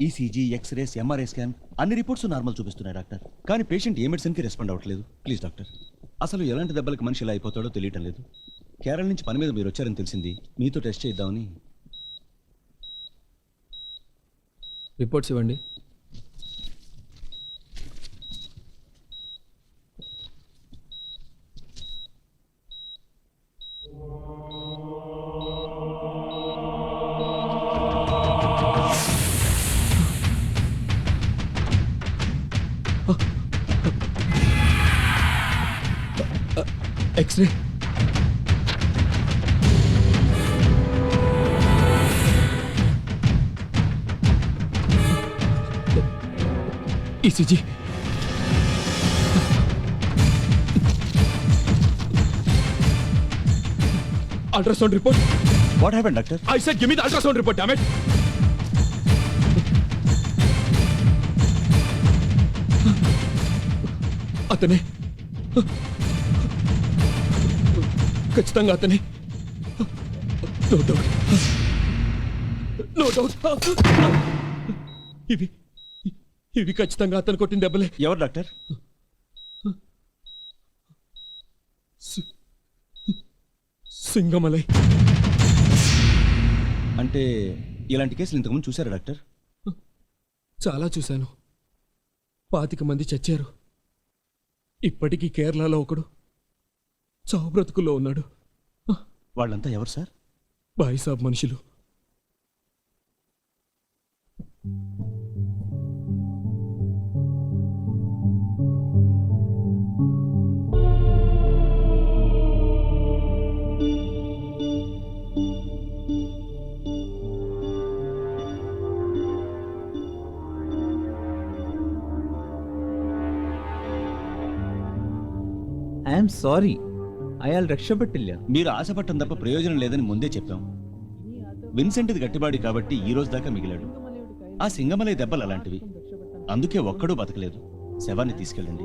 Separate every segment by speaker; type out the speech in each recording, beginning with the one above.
Speaker 1: ECG X rays MRI scan అన్ని reports normal చూపిస్తున్నాయి doctor. కానీ పేషెంట్ ఏ మెడిసిన్కి రెస్పాండ్ అవ్వట్లేదు. Please doctor. అసలు ఎలాంటి దెబ్బలకు మనిషి ఇలా అయిపోతాడో తెలియటం లేదు. కేరళ నుంచి పని మీద మీరు వచ్చారని తెలిసింది. మీతో టెస్ట్ చేద్దామని.
Speaker 2: రిపోర్ట్స్ ఇవ్వండి. X ray ECG ultrasound
Speaker 1: report what happened
Speaker 2: doctor I said give me the ultrasound report damage अतने ఖచ్చితంగా అతనే నో డౌట్ నో డౌట్ ఇవి ఇవి ఖచ్చితంగా అతను కొట్టిన దెబ్బలే.
Speaker 1: ఎవరు డాక్టర్?
Speaker 2: సింగమలై.
Speaker 1: అంటే ఇలాంటి కేసులు ఇంతకుముందు చూసారా డాక్టర్?
Speaker 2: చాలా చూశాను. పాతిక మంది చచ్చారు. ఇప్పటికీ కేరళలో ఒకడు చావు బ్రతుకుల్లో ఉన్నాడు
Speaker 1: వాళ్ళంతా ఎవరు సార్?
Speaker 2: బాయిసాబ్ మనుషులు.
Speaker 3: I'm sorry. അയാൾ రక్షపెట్టిల్ల.
Speaker 1: మీరు ఆశపట్టం తప్ప ప్రయోజనం లేదని ముందే చెప్పాం. విన్సెంట్ది గట్టిబాడి కాబట్టి ఈ రోజు దాకా మిగిలాడు. ఆ సింగమలై దెబ్బలు అలాంటివి. అందుకే ఒక్కడూ బతకలేదు. శవాన్ని తీసుకెళ్ళండి.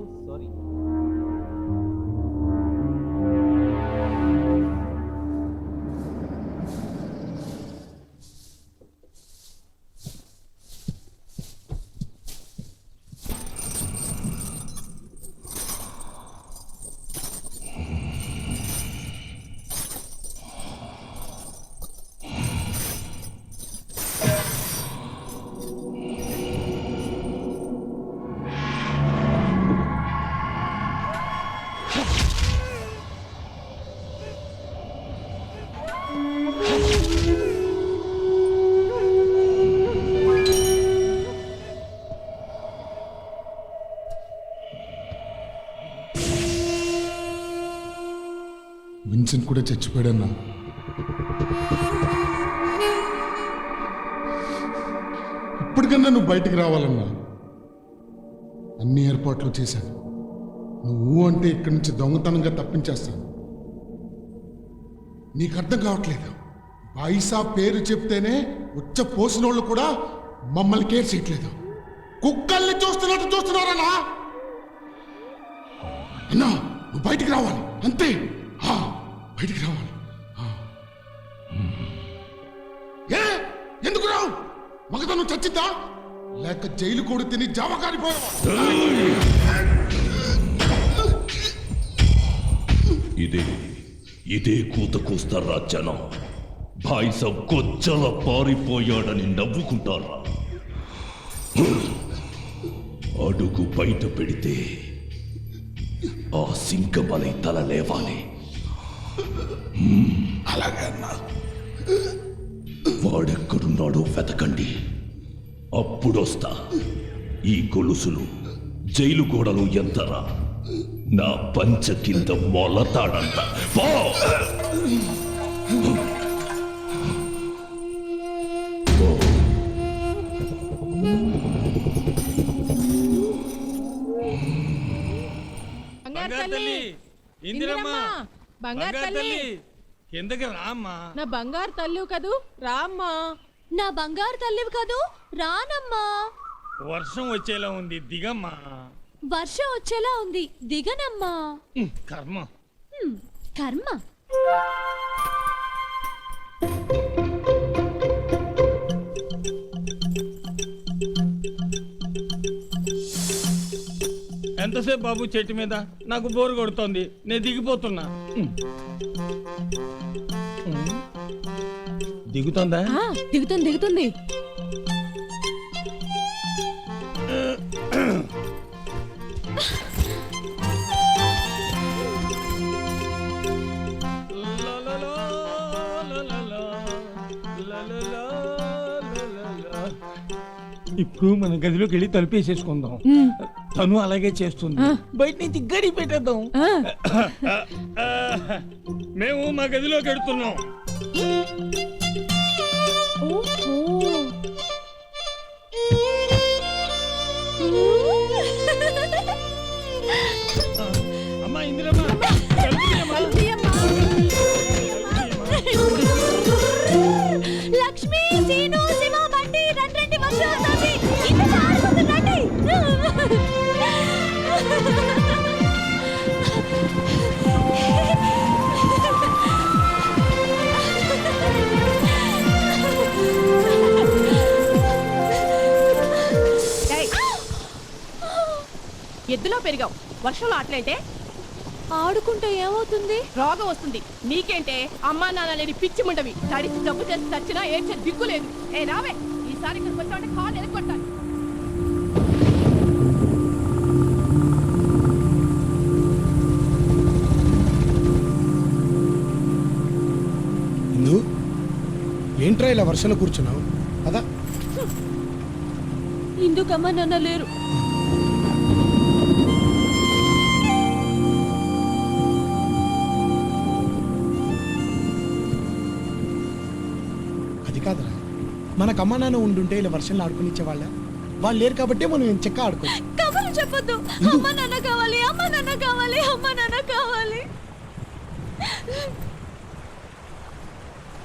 Speaker 4: విన్సెంట్ కూడా చచ్చిపోయాడన్నా. ఇప్పటికన్నా నువ్వు బయటికి రావాలన్నా. అన్ని ఏర్పాట్లు చేశాను నువ్వు అంటే ఇక్కడి నుంచి దొంగతనంగా తప్పించేస్తాను. నీకు అర్థం కావట్లేదు. బాయిసా పేరు చెప్తేనే ఉచ్చ పోసిన వాళ్ళు కూడా మమ్మల్ని కేర్ చేయట్లేదు. కుక్కల్ని చూస్తున్నట్టు చూస్తున్నారన్నా. అన్నా నువ్వు బయటికి రావాలి. అంతే. ఆ, బయటికి రావాలి. ఏ? ఎందుకు రావు? మగతను చచ్చిద్దా? లేక జైలు కూడా తిని జామ
Speaker 5: ఇదే ఇదే కూత కూస్తారా జనం బాయిసం కొచ్చల పారిపోయాడని నవ్వుకుంటారా? అడుగు బయట పెడితే ఆ సింకమలై తల లేవాలి.
Speaker 4: అలాగే అన్నా.
Speaker 5: వాడెక్కడున్నాడో వెతకండి. అప్పుడొస్తా. ఈ గొలుసులు జైలు గోడలు ఎంతరా? నా పంచ కింద మొలతాడంట. పో!
Speaker 6: బంగారు తల్లి ఇందిరమ్మ. బంగారు తల్లి.
Speaker 7: కిందకి రామ్మా?
Speaker 6: నా బంగారు తల్లి కదూ? రామ్మా.
Speaker 8: నా బంగారు తల్లివి కదూ? రానమ్మా.
Speaker 7: వర్షం వచ్చేలా ఉంది దిగమ్మా.
Speaker 8: వర్షం వచ్చేలా ఉంది దిగనమ్మా.
Speaker 7: కర్మ.
Speaker 8: కర్మ.
Speaker 7: ఎంతసేపు బాబు చెట్టు మీద? నాకు బోరు కొడుతోంది. నేను దిగిపోతున్నా. దిగుతోందా?
Speaker 6: ఆ, దిగుతుంది దిగుతుంది.
Speaker 7: లా లా లా, లా లా లా, లా లా లా, లా లా లా. ఇప్పుడు మన గదిలోకి వెళ్ళి తలుపేసేసుకుందాం తను అలాగే చేస్తుంది. బయట నుంచి గడి పెట్టేద్దాం. మేము మా గదిలోకి వెడుతున్నాం అమ్మా ఇందిరమ్మా.
Speaker 8: లక్ష్మి సీను శివ బండి రండి రండి వర్షం వస్తుంది
Speaker 6: ఎద్దులో పెరిగావు. వర్షంలో ఆటలేంటే?
Speaker 8: ఆడుకుంటే ఏమవుతుంది?
Speaker 6: రోగం వస్తుంది. నీకేంటే అమ్మా నాన్న లేని పిచ్చి ముండవి తడిచి జబ్బు చేసి చచ్చినా ఏడ్చే దిక్కు లేదు. ఏ రావే. ఈసారి ఇక్కడికి వచ్చావంటే కాలు
Speaker 9: ఇందు ఏంట్రా ఇలా వర్షంలో కూర్చున్నావు? అదా
Speaker 8: ఇందుకమ్మా నాన్న లేరు.
Speaker 9: కాదురా. మనకు అమ్మ నాన్న ఉండుంటే ఇలా వర్షంలో ఆడుకునిచ్చేవాళ్ళ వాళ్ళు లేరు కాబట్టి మనం ఏం చెక్క ఆడుకోవచ్చు?
Speaker 8: చెప్పొద్దు. అమ్మ నాన్న కావాలి అమ్మ నాన్న కావాలి అమ్మ నాన్న కావాలి.